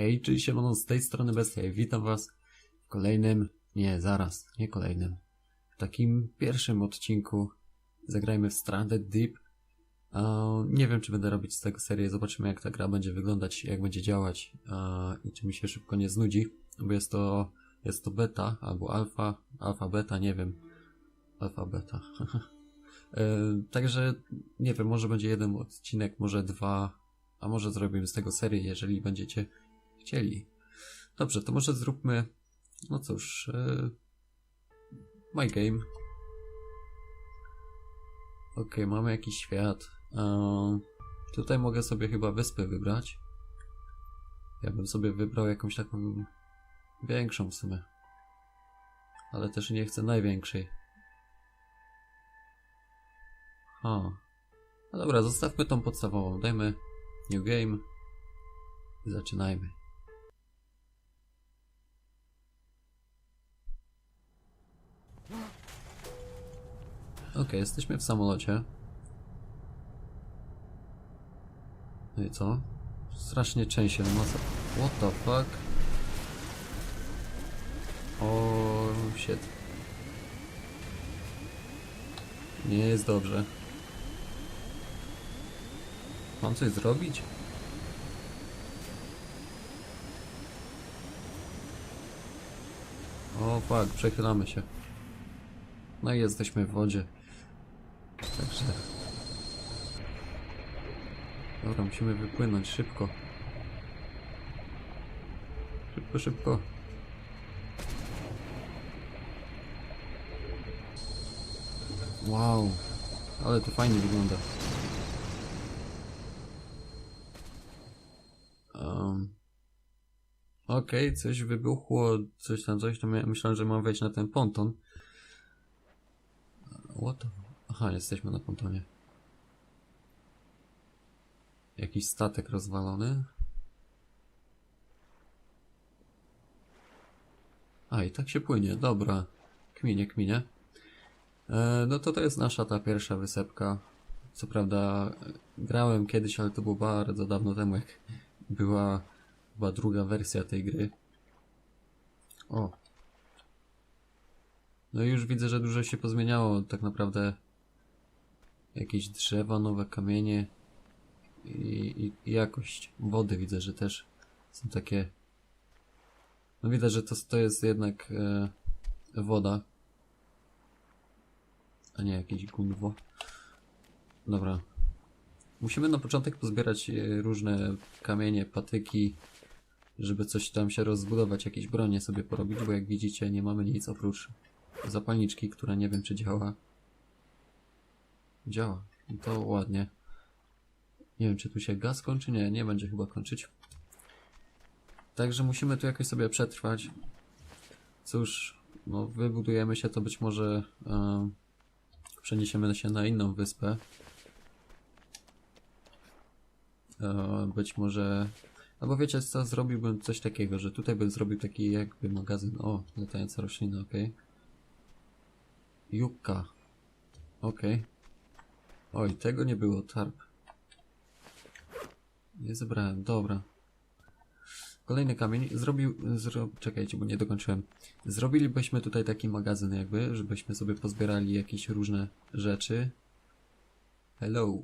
Hej, czyli siemano, z tej strony Bestia witam was w kolejnym, nie, zaraz, nie kolejnym, w takim pierwszym odcinku zagrajmy w Stranded Deep. Nie wiem, czy będę robić z tego serię, zobaczymy jak ta gra będzie wyglądać, jak będzie działać a, i czy mi się szybko nie znudzi, bo jest to, jest to beta albo alfa, alfa beta, nie wiem, alfa beta. E, Także nie wiem, może będzie jeden odcinek, może dwa, a może zrobimy z tego serię, jeżeli będziecie chcieli. Dobrze, to może zróbmy. No cóż. E... My game. Ok, mamy jakiś świat. E... Tutaj mogę sobie chyba wyspę wybrać. Ja bym sobie wybrał jakąś taką większą w sumie. Ale też nie chcę największej. Ha. No dobra, zostawmy tą podstawową. Dajmy New Game. Zaczynajmy. Ok, jesteśmy w samolocie. No i co? Strasznie częściej, no masa... What the fuck? O, shit. Nie jest dobrze. Mam coś zrobić? O, fuck, przechylamy się. No i jesteśmy w wodzie. Także... Dobra, musimy wypłynąć szybko. Szybko, szybko. Wow, ale to fajnie wygląda. Um. Okej, coś wybuchło, coś tam, coś tam. Ja myślałem, że mam wejść na ten ponton. What the... Aha, jesteśmy na pontonie. Jakiś statek rozwalony. A, i tak się płynie, dobra. Kminie, kminie. E, no to to jest nasza ta pierwsza wysepka. Co prawda grałem kiedyś, ale to było bardzo dawno temu, jak była chyba druga wersja tej gry. O. No i już widzę, że dużo się pozmieniało. Tak naprawdę jakieś drzewa, nowe kamienie i, i, i jakość wody widzę, że też są takie. No widać, że to, to jest jednak e, woda, a nie jakieś gunwo. Dobra. Musimy na początek pozbierać e, różne kamienie, patyki, żeby coś tam się rozbudować, jakieś bronie sobie porobić, bo jak widzicie nie mamy nic oprócz zapalniczki, która nie wiem czy działa. Działa. To ładnie. Nie wiem czy tu się gaz kończy, nie, nie będzie chyba kończyć. Także musimy tu jakoś sobie przetrwać. Cóż, no wybudujemy się, to być może przeniesiemy się na inną wyspę. E, być może... Albo wiecie co, zrobiłbym coś takiego, że tutaj bym zrobił taki jakby magazyn. O, latająca roślina, okej. Jupka. Okej. Oj, tego nie było, tarp. Nie zebrałem, dobra. Kolejny kamień. Zrobił... Zro... Czekajcie, bo nie dokończyłem. Zrobilibyśmy tutaj taki magazyn jakby, żebyśmy sobie pozbierali jakieś różne rzeczy. Hello.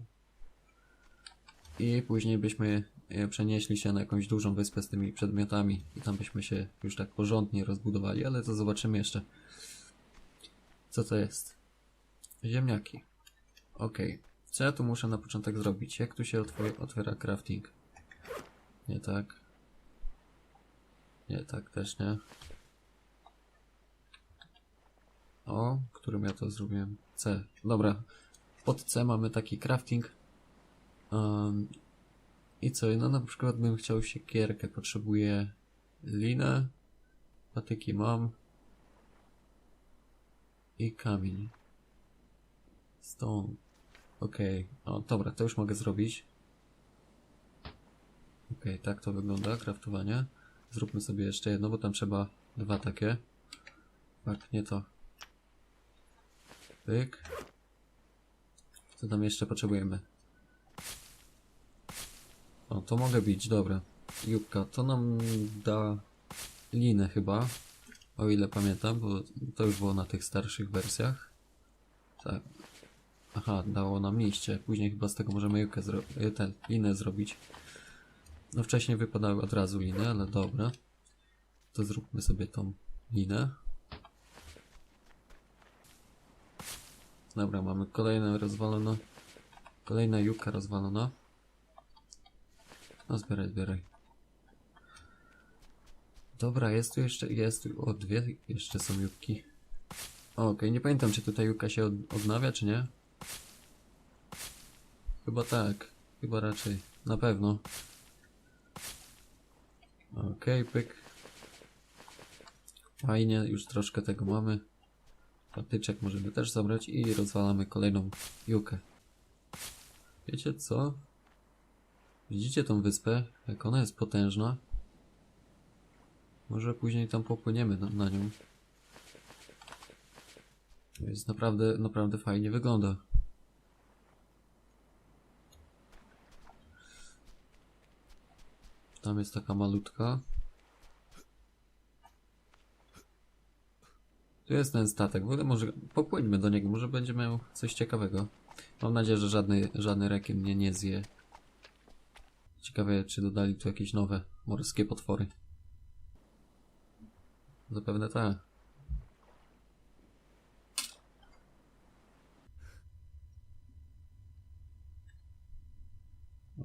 I później byśmy e, przenieśli się na jakąś dużą wyspę z tymi przedmiotami i tam byśmy się już tak porządnie rozbudowali, ale to zobaczymy jeszcze. Co to jest? Ziemniaki. Okej. Co ja tu muszę na początek zrobić? Jak tu się otw- otwiera crafting? Nie tak. Nie tak też nie. O, którym ja to zrobiłem? C. Dobra. Pod C mamy taki crafting. Um, I co? No na przykład bym chciał siekierkę. Potrzebuję linę. Patyki mam. I kamień. Stone. Okej. O, dobra, to już mogę zrobić. Okej, tak to wygląda, kraftowanie. Zróbmy sobie jeszcze jedno, bo tam trzeba dwa takie. Tak, to. Pyk. Co tam jeszcze potrzebujemy? O, to mogę bić, dobra. Jubka, to nam da linę chyba, o ile pamiętam, bo to już było na tych starszych wersjach. Tak. Aha, dało nam liście. Później chyba z tego możemy jukę zro y, tę linę zrobić. No wcześniej wypadały od razu liny, ale dobra. To zróbmy sobie tą linę. Dobra, mamy kolejne rozwalone. Kolejna juka rozwalona. No zbieraj, zbieraj. Dobra, jest tu jeszcze, jest tu, o dwie jeszcze są jubki. Okej, nie pamiętam czy tutaj juka się od, odnawia, czy nie? Chyba tak, chyba raczej, na pewno. Okej, pyk. Fajnie, już troszkę tego mamy. Patyczek możemy też zabrać i rozwalamy kolejną jukę. Wiecie co? Widzicie tą wyspę? Jak ona jest potężna? Może później tam popłyniemy na, na nią. Jest naprawdę, naprawdę fajnie wygląda. Tam jest taka malutka. Tu jest ten statek. W ogóle może popłyńmy do niego. Może będzie miał coś ciekawego. Mam nadzieję, że żadny, żadny rekin mnie nie zje. Ciekawe, czy dodali tu jakieś nowe morskie potwory. Zapewne tak.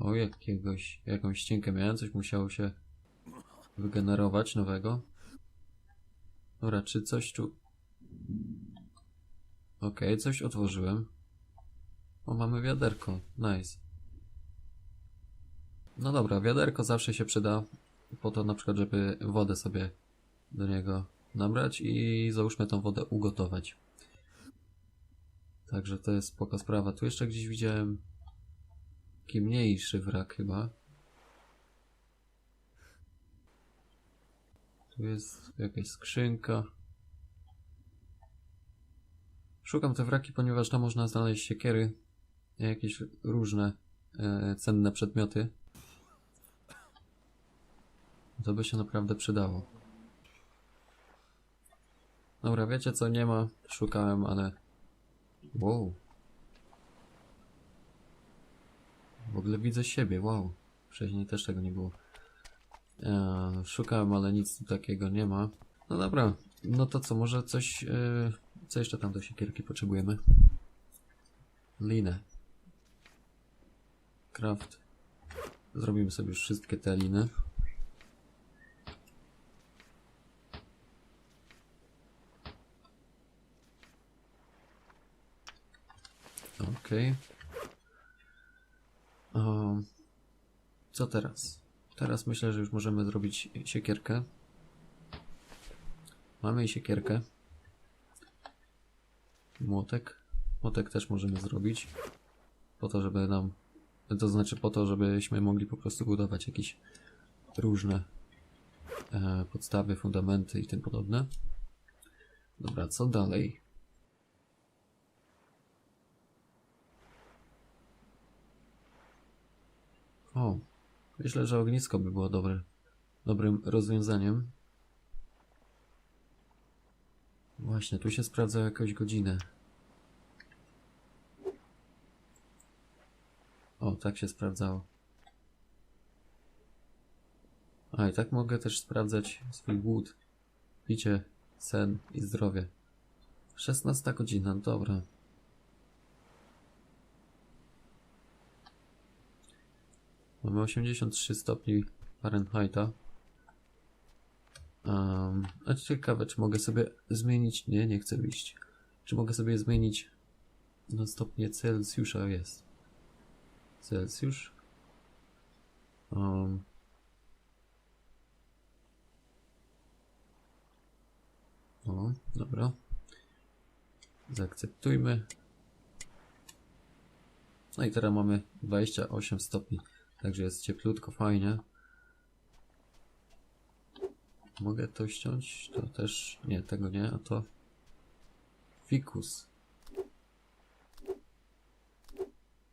O, jakiegoś, jakąś ściękę miałem, coś musiało się wygenerować nowego. Dobra, czy coś tu... Okej, coś otworzyłem. O, mamy wiaderko, nice. No dobra, wiaderko zawsze się przyda po to na przykład, żeby wodę sobie do niego nabrać i załóżmy tą wodę ugotować. Także to jest spoko sprawa. Tu jeszcze gdzieś widziałem taki mniejszy wrak chyba. Tu jest jakaś skrzynka. Szukam te wraki, ponieważ tam można znaleźć siekiery, jakieś różne e, cenne przedmioty. To by się naprawdę przydało. Dobra, wiecie co, nie ma. Szukałem, ale... Wow. W ogóle widzę siebie, wow. Wcześniej też tego nie było. Eee, szukałem, ale nic takiego nie ma. No dobra, no to co, może coś... Yy, co jeszcze tam do siekierki potrzebujemy? Linę. Craft. Zrobimy sobie już wszystkie te liny. Okej. O, Co teraz? Teraz myślę, że już możemy zrobić siekierkę. Mamy i siekierkę. Młotek. Młotek też możemy zrobić. Po to, żeby nam... To znaczy po to, żebyśmy mogli po prostu budować jakieś różne e, podstawy, fundamenty i tym podobne. Dobra, co dalej? O, myślę, że ognisko by było dobre, dobrym rozwiązaniem. Właśnie, tu się sprawdza jakąś godzinę. O, tak się sprawdzało. A, i tak mogę też sprawdzać swój głód, picie, sen i zdrowie. 16 godzina, dobra. Mamy 83 stopni Fahrenheita. Um, a ciekawe, czy mogę sobie zmienić... Nie, nie chcę iść. Czy mogę sobie zmienić na stopnie Celsjusza? Jest. Celsjusz. Um, o, dobra. Zaakceptujmy. No i teraz mamy 28 stopni. Także jest cieplutko, fajnie. Mogę to ściąć? To też... Nie, tego nie, a to... Fikus.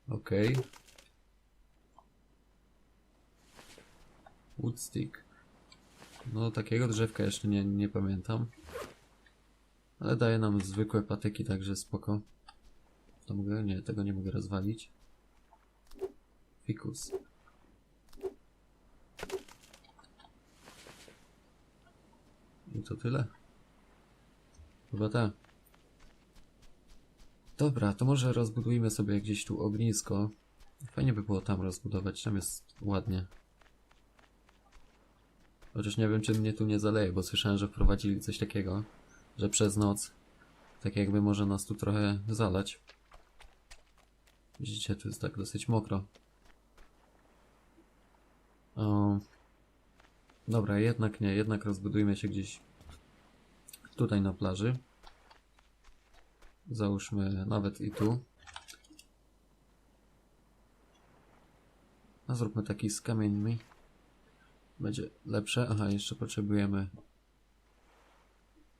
Okej. Woodstick. No takiego drzewka jeszcze nie, nie pamiętam. Ale daje nam zwykłe patyki, także spoko. To mogę? Nie, tego nie mogę rozwalić. Fikus. I to tyle. Chyba tak. Dobra, to może rozbudujmy sobie gdzieś tu ognisko. Fajnie by było tam rozbudować, tam jest ładnie. Chociaż nie wiem, czy mnie tu nie zaleje, bo słyszałem, że wprowadzili coś takiego, że przez noc tak jakby może nas tu trochę zalać. Widzicie, tu jest tak dosyć mokro. O. Dobra, jednak nie, jednak rozbudujmy się gdzieś tutaj na plaży. Załóżmy nawet i tu. A zróbmy taki z kamiennymi. Będzie lepsze. Aha, jeszcze potrzebujemy.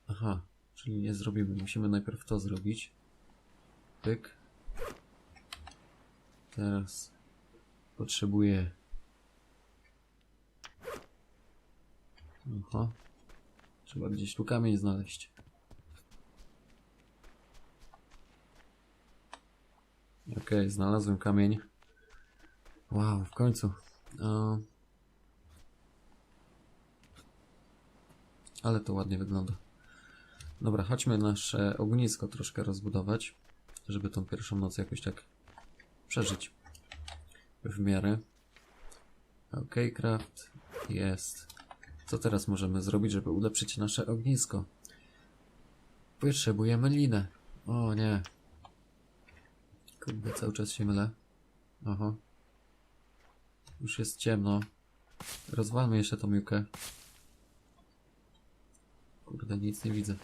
Aha, czyli nie zrobimy. Musimy najpierw to zrobić. Pyk. Teraz potrzebuję. Aha. Trzeba gdzieś tu kamień znaleźć. Okej, znalazłem kamień. Wow, w końcu. Ale to ładnie wygląda. Dobra, chodźmy nasze ognisko troszkę rozbudować, żeby tą pierwszą noc jakoś tak przeżyć. W miarę. Okej, craft. Jest. Co teraz możemy zrobić, żeby ulepszyć nasze ognisko? Potrzebujemy linę. O nie. Kurde, cały czas się mylę. Aha. Już jest ciemno. Rozwalmy jeszcze tą miłkę. Kurde, nic nie widzę.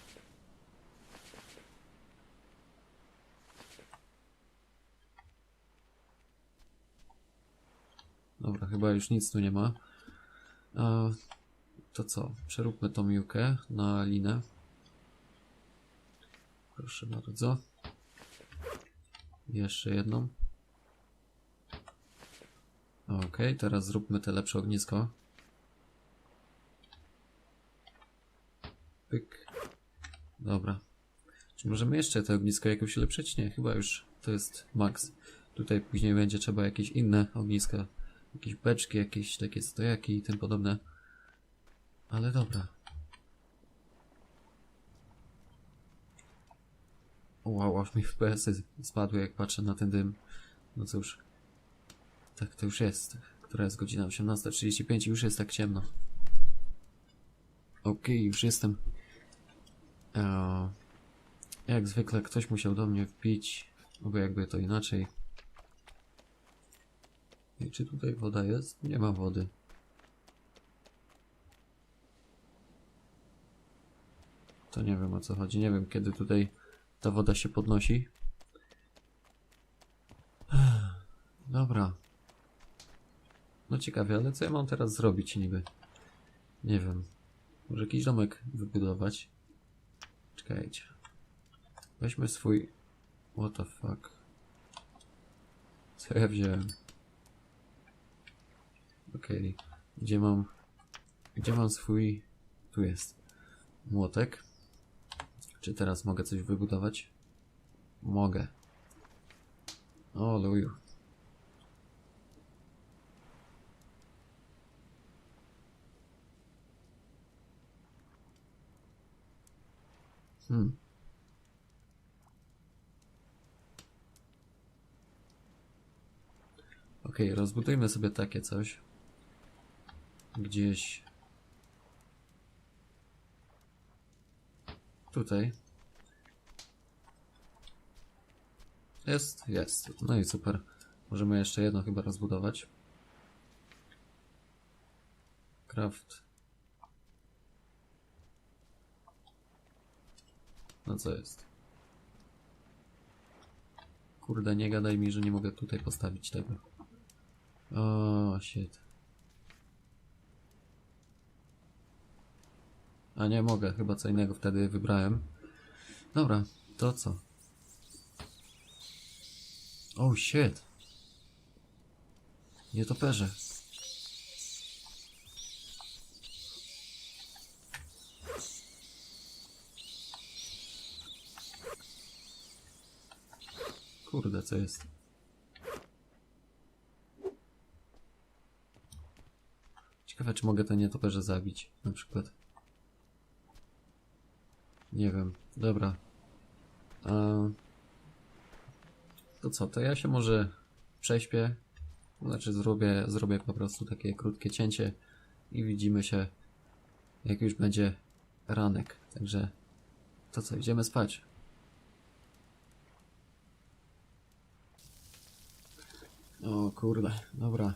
Dobra, chyba już nic tu nie ma. To co? Przeróbmy tą miłkę na linę. Proszę bardzo. Jeszcze jedną. Ok, teraz zróbmy te lepsze ognisko. Pyk. Dobra. Czy możemy jeszcze to ognisko jakoś ulepszyć? Nie, chyba już to jest max. Tutaj później będzie trzeba jakieś inne ogniska. Jakieś beczki, jakieś takie stojaki i tym podobne. Ale dobra. Wow, aż mi FPS-y spadły jak patrzę na ten dym. No cóż. Tak to już jest. Która jest godzina 18.35 i już jest tak ciemno. Okej, już jestem. Eee, jak zwykle ktoś musiał do mnie wbić, albo jakby to inaczej. I czy tutaj woda jest? Nie ma wody. To nie wiem o co chodzi. Nie wiem kiedy tutaj ta woda się podnosi. Dobra. No ciekawie, ale co ja mam teraz zrobić niby? Nie wiem. Może jakiś domek wybudować? Czekajcie. Weźmy swój... What the fuck? Co ja wziąłem? Okej. Gdzie mam... Gdzie mam swój... Tu jest. Młotek. Czy teraz mogę coś wybudować? Mogę. O, luju. Hmm. Okej, rozbudujmy sobie takie coś. Gdzieś. Tutaj. Jest, jest. No i super. Możemy jeszcze jedno chyba rozbudować. Craft. No co jest? Kurde, nie gadaj mi, że nie mogę tutaj postawić tego. O, shit. A nie mogę, chyba co innego wtedy wybrałem. Dobra, to co? Oh shit. Nietoperze. Kurde, co jest? Ciekawe, czy mogę te nietoperze zabić, na przykład. Nie wiem, dobra. A... To co, to ja się może prześpię. Znaczy zrobię, zrobię po prostu takie krótkie cięcie i widzimy się jak już będzie ranek. Także to co, idziemy spać. O kurde, dobra.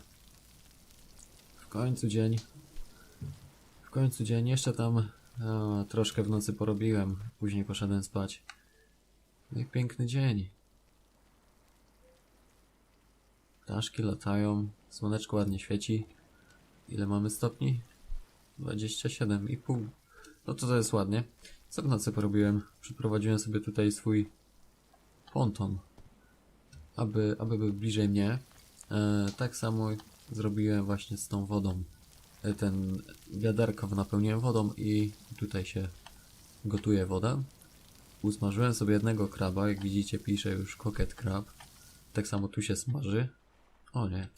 W końcu dzień. W końcu dzień. Jeszcze tam o, troszkę w nocy porobiłem. Później poszedłem spać. No i piękny dzień. Ptaszki latają. Słoneczko ładnie świeci. Ile mamy stopni? 27,5. No to to jest ładnie. Co w nocy porobiłem? Przyprowadziłem sobie tutaj swój ponton. Aby, aby był bliżej mnie. E, tak samo zrobiłem właśnie z tą wodą. E, ten wiaderko napełniłem wodą i tutaj się gotuje woda. Usmażyłem sobie jednego kraba, jak widzicie pisze już koket krab. Tak samo tu się smaży. O nie.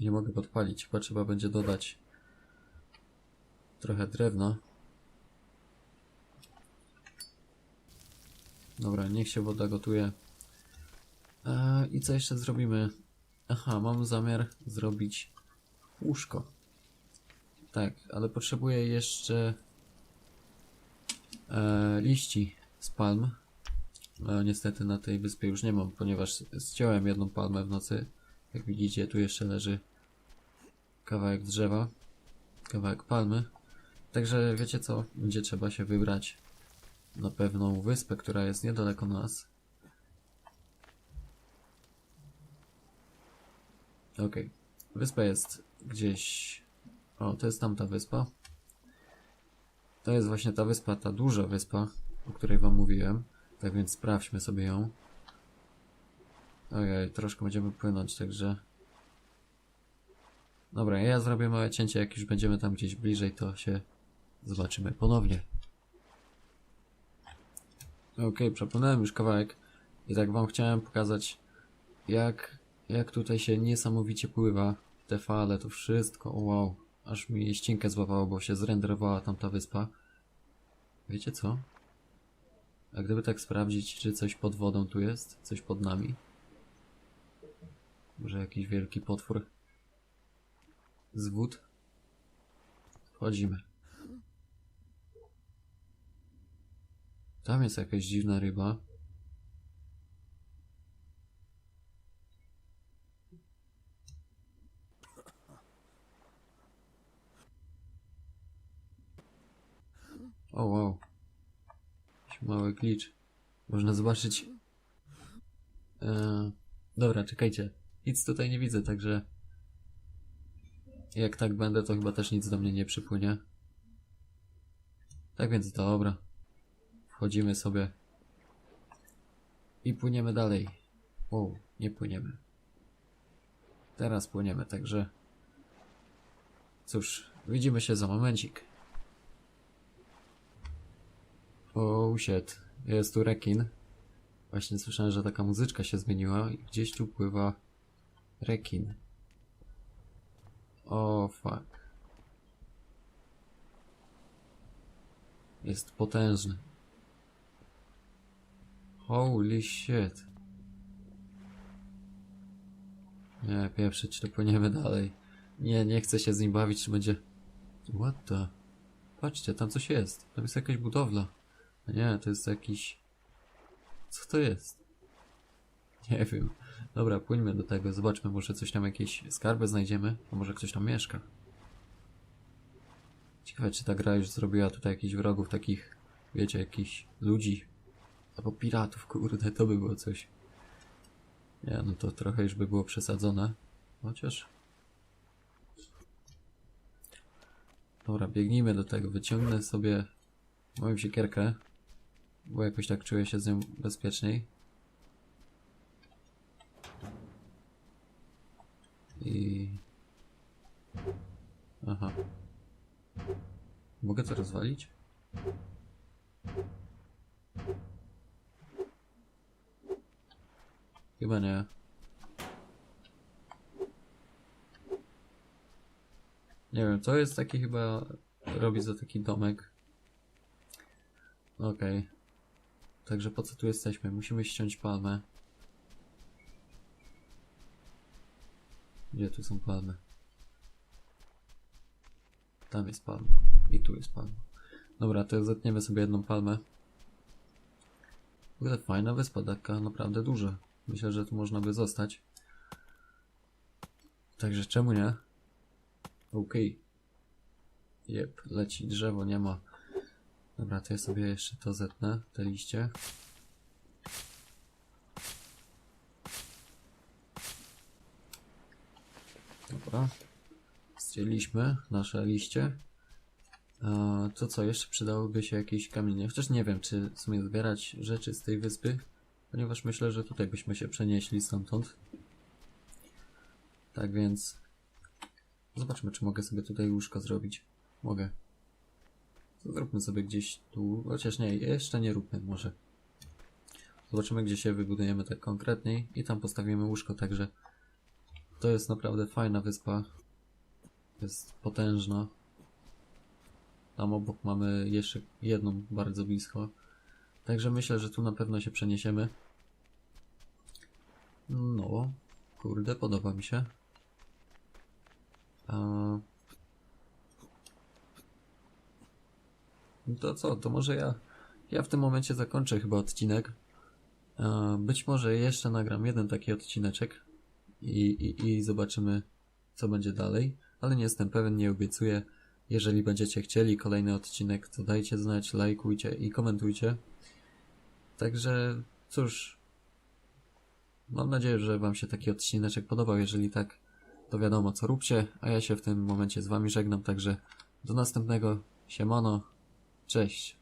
Nie mogę podpalić, chyba trzeba będzie dodać trochę drewna. Dobra, niech się woda gotuje. Eee, I co jeszcze zrobimy? Aha, mam zamiar zrobić łóżko. Tak, ale potrzebuję jeszcze e, liści z palm. E, niestety na tej wyspie już nie mam, ponieważ zciąłem jedną palmę w nocy. Jak widzicie, tu jeszcze leży kawałek drzewa, kawałek palmy. Także wiecie co, będzie trzeba się wybrać na pewną wyspę, która jest niedaleko nas. Okej, wyspa jest gdzieś... O, to jest tamta wyspa. To jest właśnie ta wyspa, ta duża wyspa, o której wam mówiłem. Tak więc sprawdźmy sobie ją. Ojej, troszkę będziemy płynąć, także... Dobra, ja zrobię małe cięcie, jak już będziemy tam gdzieś bliżej, to się zobaczymy ponownie. Okej, przepłynąłem już kawałek i tak wam chciałem pokazać, jak, jak tutaj się niesamowicie pływa, te fale, to wszystko, o wow, aż mi ścinkę złapało, bo się zrenderowała tam ta wyspa. Wiecie co? A gdyby tak sprawdzić, czy coś pod wodą tu jest, coś pod nami? Może jakiś wielki potwór z wód? Wchodzimy. Tam jest jakaś dziwna ryba. O wow. Jakiś mały glitch. Można zobaczyć. Eee, dobra, czekajcie. Nic tutaj nie widzę, także jak tak będę, to chyba też nic do mnie nie przypłynie. Tak więc dobra. Wchodzimy sobie. I płyniemy dalej. O, nie płyniemy. Teraz płyniemy, także... Cóż, widzimy się za momencik. O, shit. Jest tu rekin. Właśnie słyszałem, że taka muzyczka się zmieniła i gdzieś tu pływa rekin. O, fuck. Jest potężny. Holy shit. Nie, pieprzyć, to płyniemy dalej. Nie, nie chcę się z nim bawić, czy będzie... What the... Patrzcie, tam coś jest. Tam jest jakaś budowla. Nie, to jest jakiś... Co to jest? Nie wiem. Dobra, płyńmy do tego, zobaczmy, może coś tam jakieś skarby znajdziemy, a może ktoś tam mieszka. Ciekawe, czy ta gra już zrobiła tutaj jakichś wrogów, takich, wiecie, jakichś ludzi, albo piratów, kurde, to by było coś. Nie, no to trochę już by było przesadzone, chociaż... Dobra, biegnijmy do tego, wyciągnę sobie moją siekierkę, bo jakoś tak czuję się z nią bezpieczniej. I... Aha. Mogę to rozwalić? Chyba nie. Nie wiem, to jest taki chyba robi za taki domek. Okej. Także po co tu jesteśmy? Musimy ściąć palmę. Gdzie tu są palmy? Tam jest palma. I tu jest palma. Dobra, to zetniemy sobie jedną palmę. W ogóle fajna wyspa, taka naprawdę duża. Myślę, że tu można by zostać. Także czemu nie? Okej. Jep, leci drzewo, nie ma. Dobra, to ja sobie jeszcze to zetnę, te liście. Dobra. Zdjęliśmy nasze liście. E, to co, jeszcze przydałyby się jakieś kamienie. Chociaż nie wiem, czy w sumie zbierać rzeczy z tej wyspy, ponieważ myślę, że tutaj byśmy się przenieśli stamtąd. Tak więc zobaczmy, czy mogę sobie tutaj łóżko zrobić. Mogę. Zróbmy sobie gdzieś tu, chociaż nie, jeszcze nie róbmy może. Zobaczymy, gdzie się wybudujemy tak konkretniej i tam postawimy łóżko, także to jest naprawdę fajna wyspa. Jest potężna. Tam obok mamy jeszcze jedną bardzo blisko. Także myślę, że tu na pewno się przeniesiemy. No, kurde, podoba mi się. A... To co, to może ja, ja w tym momencie zakończę chyba odcinek. A, Być może jeszcze nagram jeden taki odcineczek i, i, i zobaczymy, co będzie dalej, ale nie jestem pewien, nie obiecuję. Jeżeli będziecie chcieli kolejny odcinek, to dajcie znać, lajkujcie i komentujcie. Także cóż, mam nadzieję, że Wam się taki odcineczek podobał. Jeżeli tak, to wiadomo co róbcie, a ja się w tym momencie z Wami żegnam. Także do następnego. Siemano. Cześć.